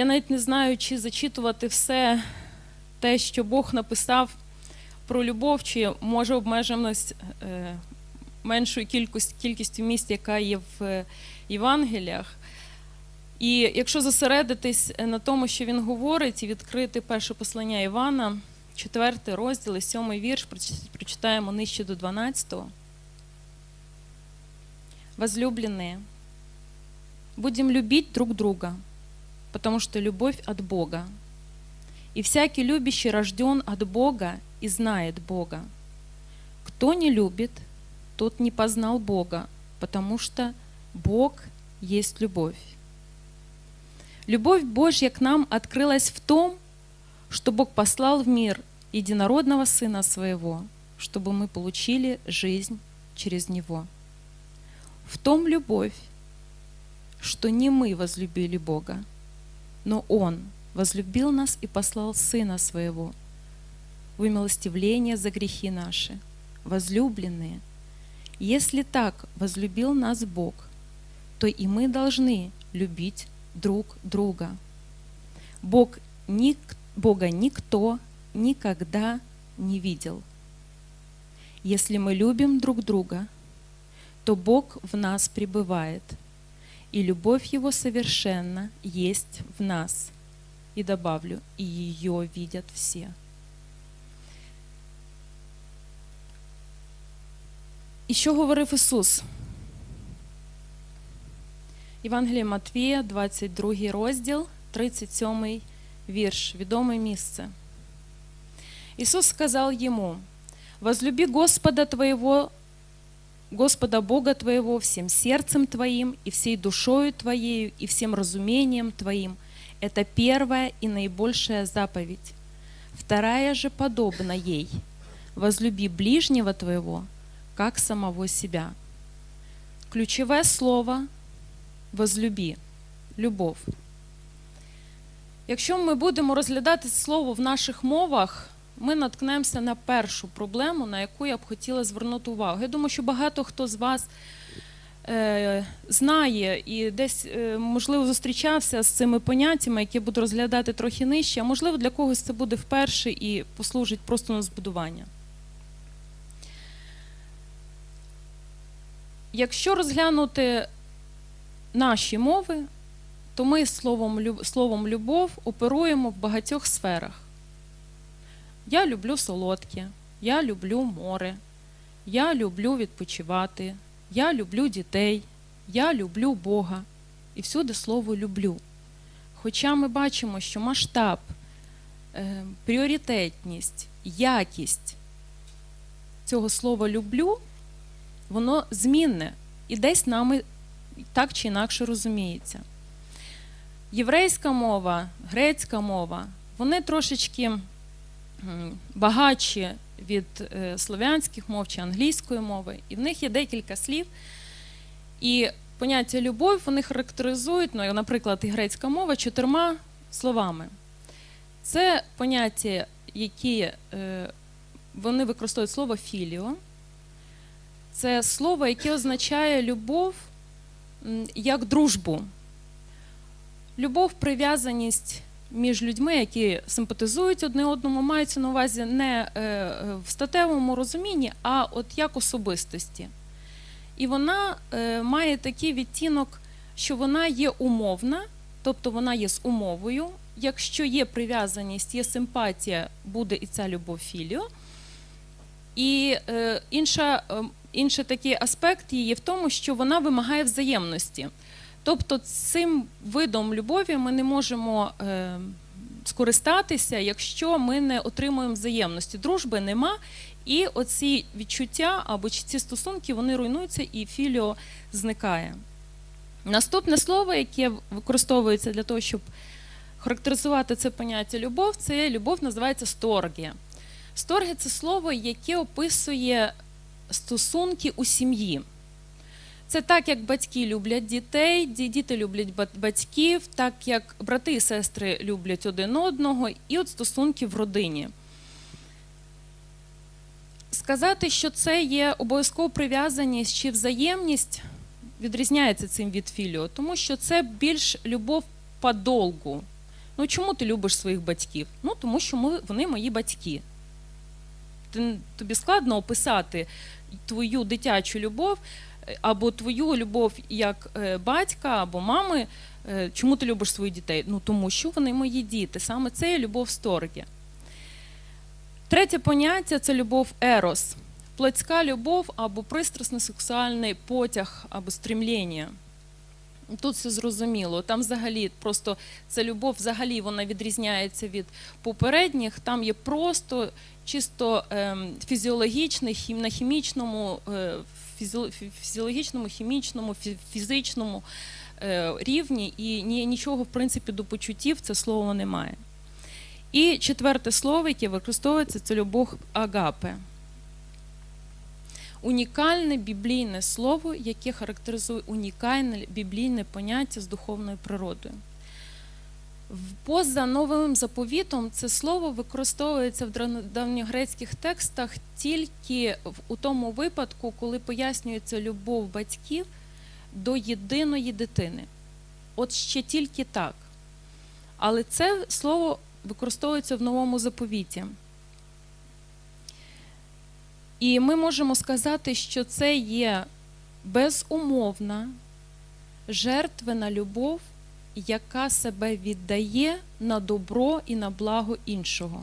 Я навіть не знаю, чи зачитувати все те, що Бог написав про любов, чи може обмежимось е, меншою кількість, кількістю місць, яка є в е, Євангеліях. І якщо зосередитись на тому, що він говорить, і відкрити перше послання Івана, четвертий розділ, і сьомий вірш, прочитаємо нижче до 12. Возлюбленные, будем любить друг друга, потому что любовь от Бога. И всякий любящий рожден от Бога и знает Бога. Кто не любит, тот не познал Бога, потому что Бог есть любовь. Любовь Божья к нам открылась в том, что Бог послал в мир единородного Сына Своего, чтобы мы получили жизнь через Него. В том любовь, что не мы возлюбили Бога, но Он возлюбил нас и послал Сына Своего в умилостивление за грехи наши. Возлюбленные, если так возлюбил нас Бог, то и мы должны любить друг друга. Бог, ник, Бога никто никогда не видел. Если мы любим друг друга, то Бог в нас пребывает, и любовь Его совершенно есть в нас. И добавлю, и ее видят все. І що говорив Ісус? Євангеліє Матвія, 22 розділ, 37 вірш, відоме місце. Ісус сказав йому: Возлюби Господа твоего, Господа Бога твоего всем сердцем твоим и всей душою твоею и всем разумением твоим. Это первая и наибольшая заповедь. Вторая же подобна ей. Возлюби ближнего твоего, как самого себя. Ключевое слово возлюби, любов. Якщо ми будемо розглядати слово в наших мовах, ми наткнемося на першу проблему, на яку я б хотіла звернути увагу. Я думаю, що багато хто з вас е, знає і десь, е, можливо, зустрічався з цими поняттями, які буду розглядати трохи нижче, а можливо, для когось це буде вперше і послужить просто на збудування. Якщо розглянути наші мови, то ми словом, словом любов оперуємо в багатьох сферах. Я люблю солодке, я люблю море, я люблю відпочивати, я люблю дітей, я люблю Бога. І всюди слово люблю. Хоча ми бачимо, що масштаб, е, пріоритетність, якість цього слова люблю, воно змінне і десь нами так чи інакше розуміється. Єврейська мова, грецька мова, вони трошечки багатші від е, слов'янських мов чи англійської мови, і в них є декілька слів. І поняття любов вони характеризують, ну, наприклад, і грецька мова чотирма словами. Це поняття, які е, вони використовують слово філіо. Це слово, яке означає любов як дружбу. Любов, прив'язаність між людьми, які симпатизують одне одному, мається на увазі не е, е, в статевому розумінні, а от як особистості. І вона е, має такий відтінок, що вона є умовна, тобто вона є з умовою. Якщо є прив'язаність, є симпатія, буде і ця любов філіо. І інша, е, інший такий аспект її в тому, що вона вимагає взаємності. Тобто цим видом любові ми не можемо е, скористатися, якщо ми не отримуємо взаємності. Дружби нема, і оці відчуття або ці стосунки вони руйнуються і філіо зникає. Наступне слово, яке використовується для того, щоб характеризувати це поняття любов, це любов називається сторгія. Сторги це слово, яке описує стосунки у сім'ї. Це так, як батьки люблять дітей, діти люблять батьків, так як брати і сестри люблять один одного, і от стосунки в родині. Сказати, що це є обов'язково прив'язаність чи взаємність, відрізняється цим від філіо, тому що це більш любов по долгу. Ну чому ти любиш своїх батьків? Ну тому що ми, вони мої батьки. Тобі складно описати твою дитячу любов або твою любов як е, батька або мами. Е, Чому ти любиш своїх дітей? Ну тому що вони мої діти. Саме це є любов сторгі. Третє поняття це любов ерос. Плотська любов або пристрасний сексуальний потяг або стрімління. Тут все зрозуміло. Там взагалі просто ця любов взагалі вона відрізняється від попередніх. Там є просто чисто ем, фізіологічний, на хімічному, е, фізіологічному, хімічному, фізичному е, рівні, і ні, нічого, в принципі, до почуттів це слово немає. І четверте слово, яке використовується, це любов агапе. Унікальне біблійне слово, яке характеризує унікальне біблійне поняття з духовною природою. Поза новим заповітом це слово використовується в давньогрецьких текстах тільки у тому випадку, коли пояснюється любов батьків до єдиної дитини. От ще тільки так. Але це слово використовується в новому заповіті. І ми можемо сказати, що це є безумовна жертвена любов, яка себе віддає на добро і на благо іншого.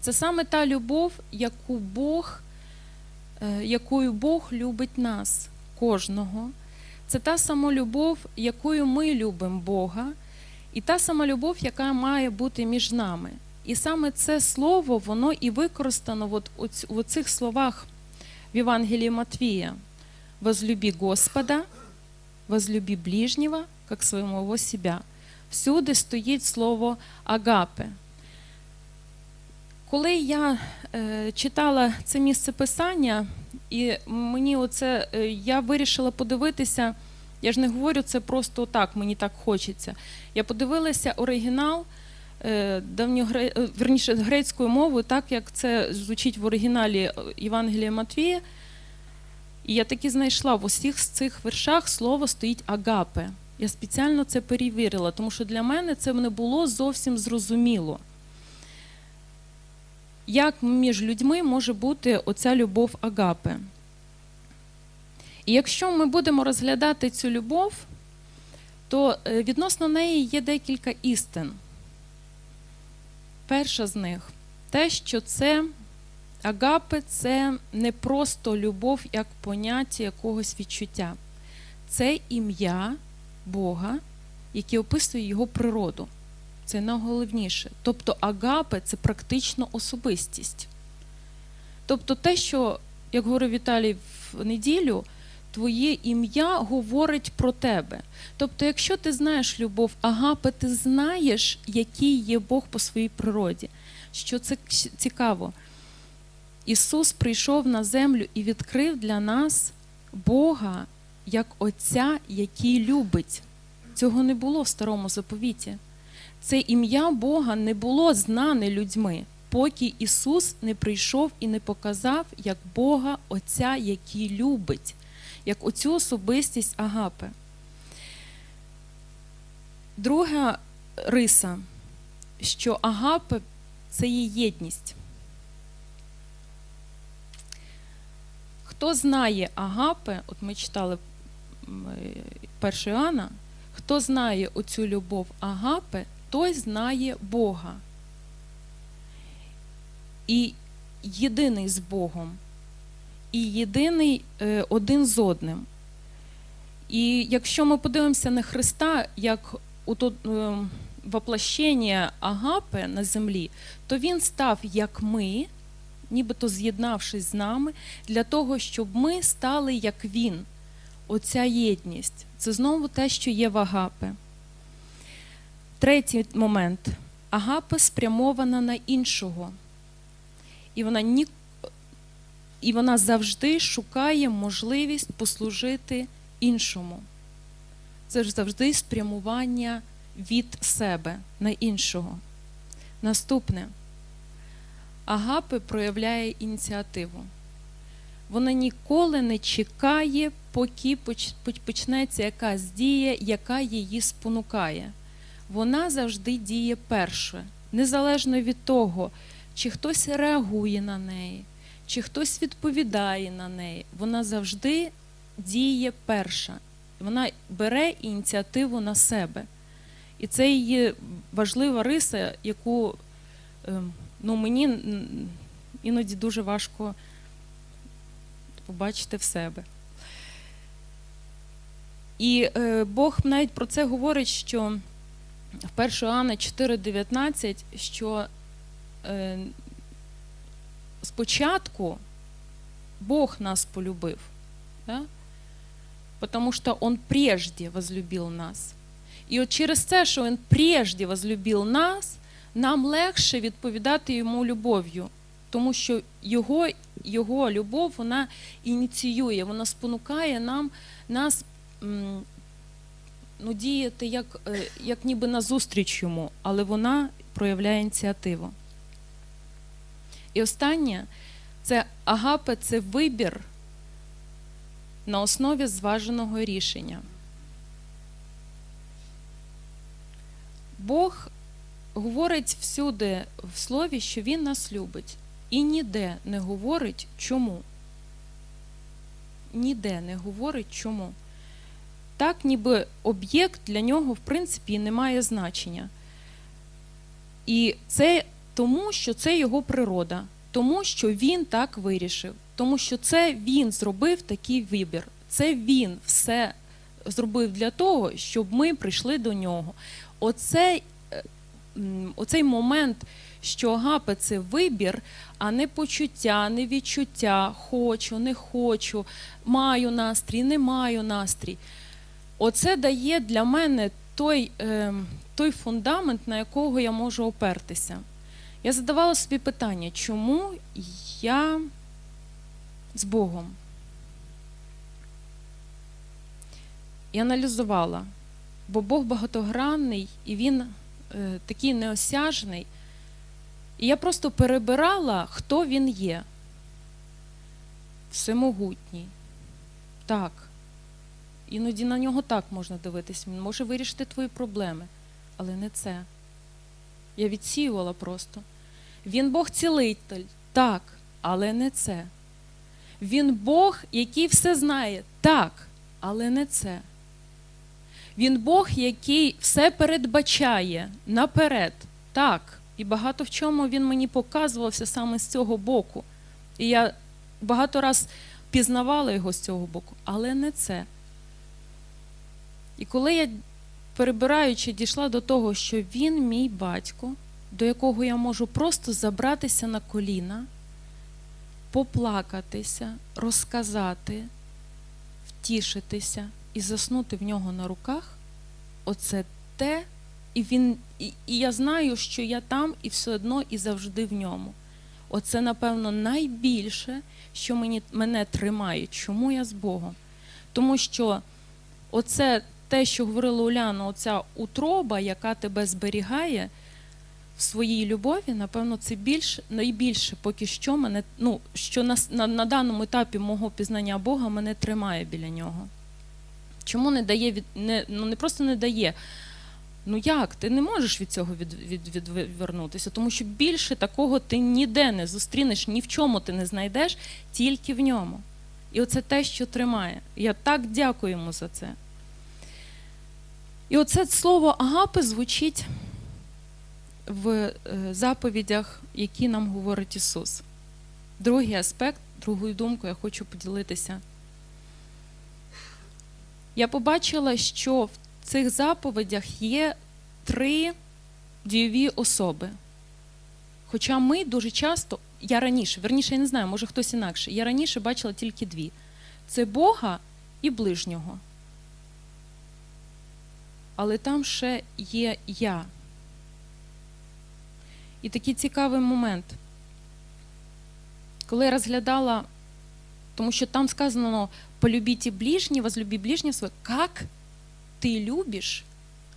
Це саме та любов, яку Бог, е, якою Бог любить нас, кожного. Це та сама любов, якою ми любимо Бога, і та сама любов, яка має бути між нами. І саме це слово, воно і використано от у цих словах в Євангелії Матвія. Возлюби Господа, возлюби ближнього, як самого себя. Всюди стоїть слово агапе. Коли я е, читала це місце писання, і мені оце, е, я вирішила подивитися, я ж не говорю це просто так, мені так хочеться. Я подивилася оригінал давньогре... е, верніше, грецькою мовою, так як це звучить в оригіналі е, Євангелія Матвія. І я таки знайшла в усіх з цих вершах слово стоїть агапе. Я спеціально це перевірила, тому що для мене це не було зовсім зрозуміло. Як між людьми може бути оця любов агапе? І якщо ми будемо розглядати цю любов, то е, відносно неї є декілька істин. Перша з них те, що це агапе це не просто любов як поняття якогось відчуття. Це ім'я Бога, яке описує його природу. Це найголовніше. Тобто агапе це практично особистість. Тобто те, що, як говорив Віталій в неділю, твоє ім'я говорить про тебе. Тобто, якщо ти знаєш любов агапе, ти знаєш, який є Бог по своїй природі. Що це цікаво. Ісус прийшов на землю і відкрив для нас Бога як Отця, який любить. Цього не було в старому заповіті. Це ім'я Бога не було знане людьми, поки Ісус не прийшов і не показав як Бога Отця, який любить, як оцю особистість Агапи. Друга риса, що Агапе це є єдність. Хто знає Агапе, от ми читали 1 Іоанна, хто знає оцю любов Агапе, той знає Бога. І єдиний з Богом, і єдиний е, один з одним. І якщо ми подивимося на Христа як е, воплощення Агапе на землі, то він став як ми, нібито з'єднавшись з нами, для того, щоб ми стали як він. Оця єдність. Це знову те, що є в Агапе. Третій момент. Агапе спрямована на іншого. І вона, ні... і вона завжди шукає можливість послужити іншому. Це ж завжди спрямування від себе на іншого. Наступне. Агапи проявляє ініціативу. Вона ніколи не чекає, поки поч- поч- почнеться якась дія, яка її спонукає. вона завжди діє перше, незалежно від того, чи хтось реагує на неї, чи хтось відповідає на неї. Вона завжди діє перша. Вона бере ініціативу на себе. І це її важлива риса, яку ем, ну, мені іноді дуже важко побачити в себе. І е, Бог навіть про це говорить, що в 1 Іоанна 4,19, що е, спочатку Бог нас полюбив, да? потому що Он прежде возлюбив нас. І от через це, що Він прежде возлюбив нас, нам легше відповідати йому любов'ю, тому що його, його любов вона ініціює, вона спонукає нам, нас ну, діяти як, е, як ніби назустріч йому, але вона проявляє ініціативу. І останнє це агапе це вибір на основі зваженого рішення. Бог говорить всюди в слові, що Він нас любить, і ніде не говорить чому. Ніде не говорить чому. Так, ніби об'єкт для нього, в принципі, не має значення. І це тому, що це його природа, тому що він так вирішив, тому що це він зробив такий вибір. Це він все зробив для того, щоб ми прийшли до нього. Оцей, е, оцей момент, що агапе це вибір, а не почуття, не відчуття, хочу, не хочу, маю настрій, не маю настрій. Оце дає для мене той, е, той фундамент, на якого я можу опертися. Я задавала собі питання, чому я з Богом? І аналізувала, бо Бог багатогранний і Він е, такий неосяжний. І я просто перебирала, хто він є. Всемогутній. Так. Іноді на нього так можна дивитись. Він може вирішити твої проблеми, але не це. Я відсіювала просто. Він Бог цілитель, так, але не це. Він Бог, який все знає, так, але не це. Він Бог, який все передбачає наперед, так. І багато в чому він мені показувався саме з цього боку. І я багато раз пізнавала його з цього боку, але не це. І коли я, перебираючи, дійшла до того, що він мій батько, до якого я можу просто забратися на коліна, поплакатися, розказати, втішитися і заснути в нього на руках, оце те, і він, і, і я знаю, що я там і все одно і завжди в ньому. Оце, напевно, найбільше, що мені, мене тримає. Чому я з Богом? Тому що оце те, що говорила Уляна, оця утроба, яка тебе зберігає в своїй любові, напевно, це більш, найбільше поки що мене, ну, що на, на, на даному етапі мого пізнання Бога мене тримає біля нього. Чому не дає від не, ну не просто не дає. Ну як? Ти не можеш від цього від, від, відвернутися, тому що більше такого ти ніде не зустрінеш, ні в чому ти не знайдеш, тільки в ньому. І оце те, що тримає. Я так дякую йому за це. І оце слово агапи звучить в е, заповідях, які нам говорить Ісус. Другий аспект, другою думкою я хочу поділитися. Я побачила, що в цих заповідях є три дійові особи. Хоча ми дуже часто, я раніше, верніше, я не знаю, може хтось інакше, я раніше бачила тільки дві: це Бога і ближнього. Але там ще є я. І такий цікавий момент. Коли я розглядала, тому що там сказано полюбіть ближнего, возлюби ближнего своего, как ти любиш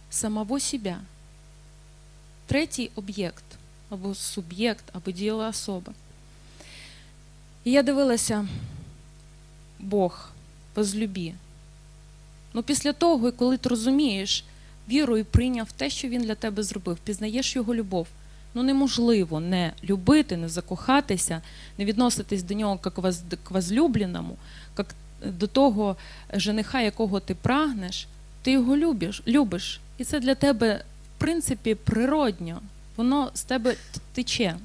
самого себя. Третій об'єкт, або суб'єкт, або дієва особа. І я дивилася, Бог, возлюбі. Ну, після того, коли ти розумієш, вірою прийняв те, що він для тебе зробив, пізнаєш його любов. Ну неможливо не любити, не закохатися, не відноситись до нього як к возлюбленому, як до того жениха, якого ти прагнеш. Ти його любиш, любиш. І це для тебе, в принципі, природньо. Воно з тебе тече.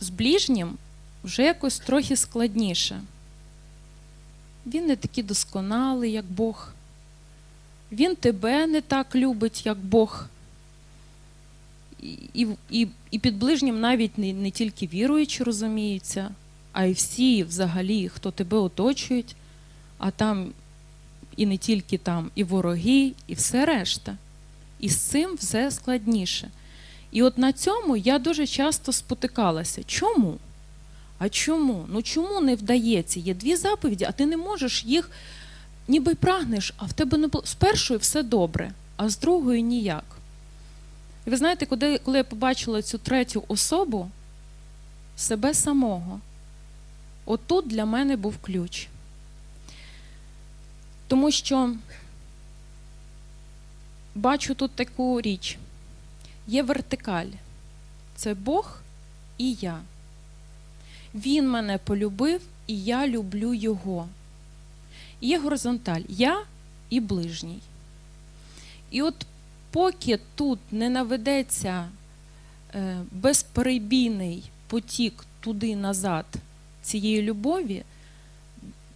З ближнім вже якось трохи складніше. Він не такий досконалий, як Бог. Він тебе не так любить, як Бог. І, і, і, під ближнім навіть не, не тільки віруючі розуміються, а й всі взагалі, хто тебе оточують, а там і не тільки там, і вороги, і все решта. І з цим все складніше. І от на цьому я дуже часто спотикалася. Чому? А чому? Ну чому не вдається? Є дві заповіді, а ти не можеш їх ніби прагнеш, а в тебе не було. З першою все добре, а з другою ніяк. І ви знаєте, коли, коли я побачила цю третю особу, себе самого, отут для мене був ключ. Тому що бачу тут таку річ. Є вертикаль. Це Бог і я. Він мене полюбив, і я люблю його. Є горизонталь я і ближній. І от поки тут не наведеться е, безперебійний потік туди-назад цієї любові,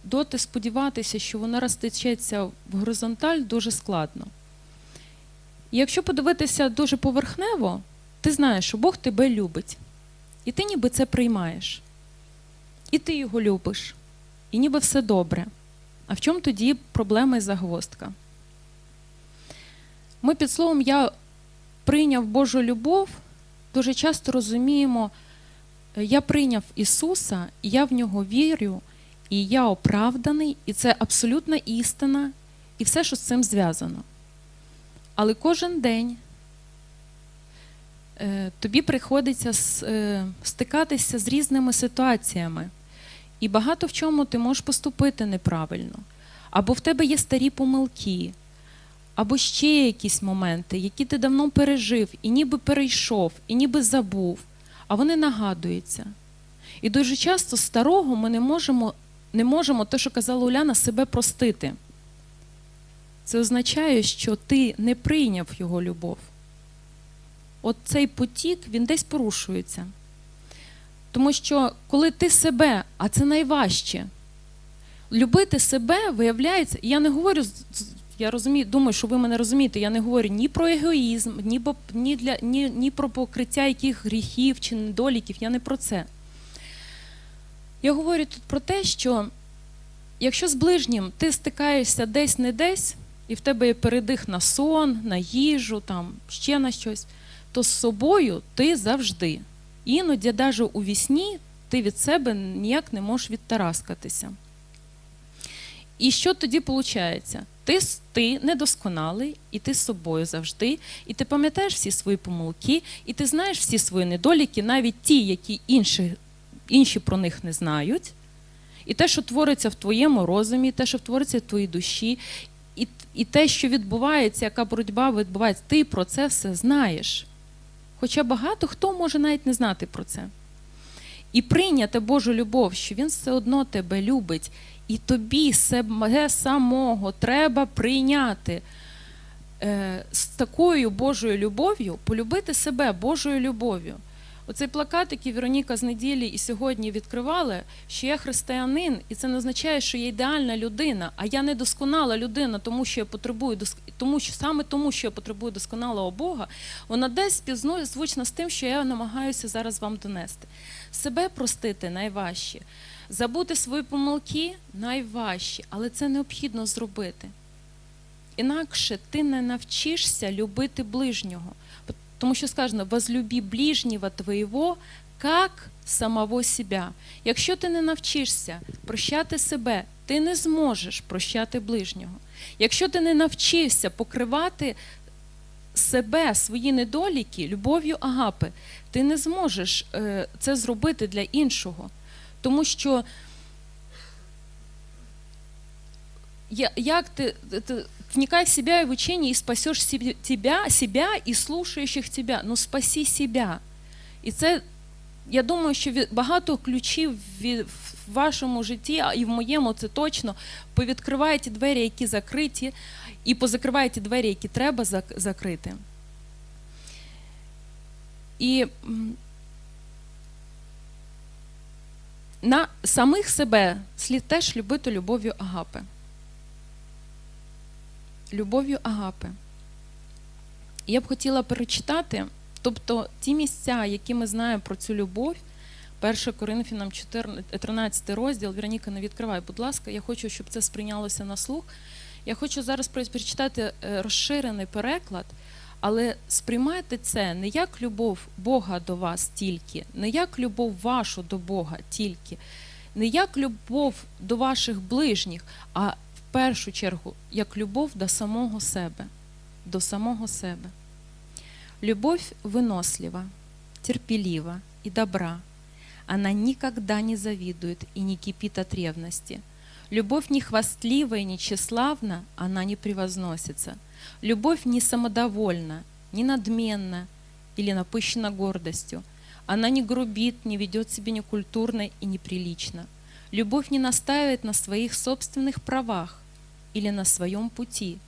доти сподіватися, що вона розтечеться в горизонталь, дуже складно. Якщо подивитися дуже поверхнево, ти знаєш, що Бог тебе любить. І ти ніби це приймаєш. І ти його любиш. І ніби все добре. А в чому тоді проблема і загвоздка? Ми під словом Я прийняв Божу любов, дуже часто розуміємо, е, я прийняв Ісуса, і я в нього вірю, і я оправданий, і це абсолютна істина, і все, що з цим зв'язано. Але кожен день е, тобі приходиться е, стикатися з різними ситуаціями. І багато в чому ти можеш поступити неправильно. Або в тебе є старі помилки, або ще якісь моменти, які ти давно пережив, і ніби перейшов, і ніби забув, а вони нагадуються. І дуже часто старого ми не можемо, не можемо, те, що казала Уляна, себе простити. Це означає, що ти не прийняв його любов. От цей потік, він десь порушується. Тому що коли ти себе, а це найважче, любити себе виявляється, я не говорю, я розумію, думаю, що ви мене розумієте, я не говорю ні про егоїзм, ні, ні, для, ні, ні про покриття яких гріхів чи недоліків, я не про це. Я говорю тут про те, що якщо з ближнім ти стикаєшся десь не десь, і в тебе є передих на сон, на їжу, там, ще на щось, то з собою ти завжди. Іноді, навіть у вісні, ти від себе ніяк не можеш відтараскатися. І що тоді виходить? Ти, ти недосконалий, і ти з собою завжди, і ти пам'ятаєш всі свої помилки, і ти знаєш всі свої недоліки, навіть ті, які інші, інші про них не знають. І те, що твориться в твоєму розумі, і те, що твориться в твоїй душі, і, і те, що відбувається, яка боротьба відбувається, ти про це все знаєш. Хоча багато хто може навіть не знати про це. І прийняти Божу любов, що Він все одно тебе любить, і тобі себе самого треба прийняти е, з такою Божою любов'ю, полюбити себе Божою любов'ю. Оцей плакат, який Вероніка з неділі і сьогодні відкривали, що я християнин, і це не означає, що я ідеальна людина, а я не досконала людина, тому що я потребую тому що саме тому, що я потребую досконалого Бога, вона десь співзвучна з тим, що я намагаюся зараз вам донести. Себе простити найважче, забути свої помилки найважче, але це необхідно зробити. Інакше ти не навчишся любити ближнього. Тому що сказано, возлюби ближнього твоєго, як самого себя. Якщо ти не навчишся прощати себе, ти не зможеш прощати ближнього. Якщо ти не навчишся покривати себе, свої недоліки любов'ю агапи, ти не зможеш е, це зробити для іншого. Тому що як ти- вникай в себя и в учение, и спасешь себе, тебя, себя и слушающих тебя. Ну спаси себя. І це, я думаю, що багато ключів в вашому житті, і в моєму це точно, повідкриває ті двері, які закриті, і позакриває ті двері, які треба закрити. І на самих себе слід теж любити любов'ю Агапи. Любов'ю Агапи. Я б хотіла перечитати, тобто ті місця, які ми знаємо про цю любов, 1 Коринфянам 13 розділ, Вероніка, не відкривай, будь ласка, я хочу, щоб це сприйнялося на слух. Я хочу зараз перечитати е, розширений переклад, але сприймайте це не як любов Бога до вас тільки, не як любов вашу до Бога тільки, не як любов до ваших ближніх, а першу чергу як любов до самого себе. До самого себе. Любовь вынослива, терпелива и добра. Она никогда не завидует и не кипит от ревности. Любовь не хвастлива и не тщеславна, она не превозносится. Любовь не самодовольна, не надменна или напыщена гордостью. Она не грубит, не ведет себя некультурно и неприлично. Любовь не настаивает на своих собственных правах Или на своем пути,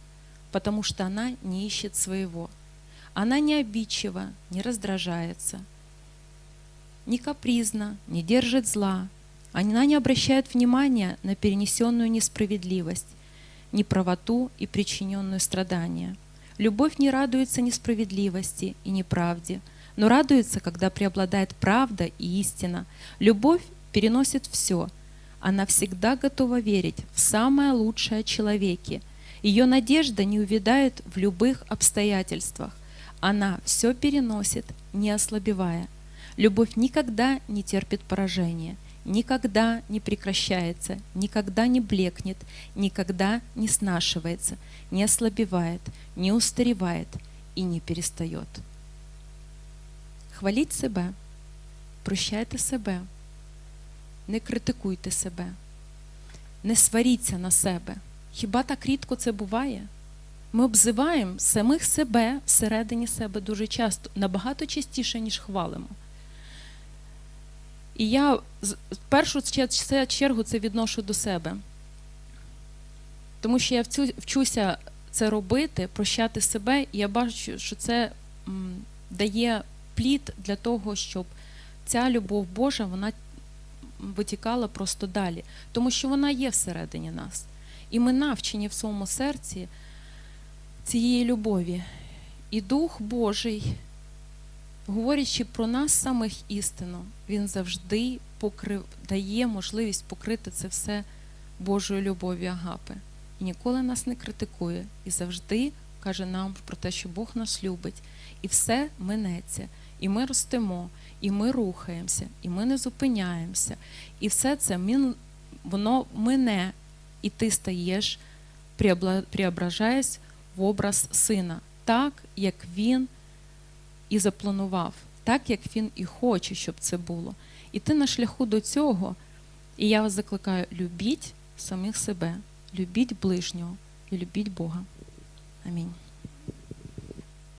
потому что она не ищет своего. Она не обидчива, не раздражается, не капризна, не держит зла. Она не обращает внимания на перенесенную несправедливость, неправоту и причиненную страдания. Любовь не радуется несправедливости и неправде, но радуется, когда преобладает правда и истина. Любовь переносит все. Она всегда готова верить в самое лучшее о человеке. Ее надежда не увядает в любых обстоятельствах. Она все переносит, не ослабевая. Любовь никогда не терпит поражения, никогда не прекращается, никогда не блекнет, никогда не снашивается, не ослабевает, не устаревает и не перестает. Хваліть себе, прощайте себе, не критикуйте себе, не сваріться на себе. Хіба так рідко це буває? Ми обзиваємо самих себе всередині себе дуже часто, набагато частіше, ніж хвалимо. І я в першу чергу це відношу до себе. Тому що я вчуся це робити, прощати себе, і я бачу, що це дає плід для того, щоб ця любов Божа вона витікала просто далі. Тому що вона є всередині нас. І ми навчені в своєму серці цієї любові. І Дух Божий, говорячи про нас самих істину, він завжди покрив, дає можливість покрити це все Божою любов'ю Агапи. І ніколи нас не критикує, і завжди каже нам про те, що Бог нас любить, і все минеться, і ми ростемо, і ми рухаємося, і ми не зупиняємося. І все це воно мине, і ти стаєш, преображаясь в образ сина, так, як він і запланував, так, як він і хоче, щоб це було. І ти на шляху до цього, і я вас закликаю, любіть самих себе, любіть ближнього і любіть Бога. Амінь.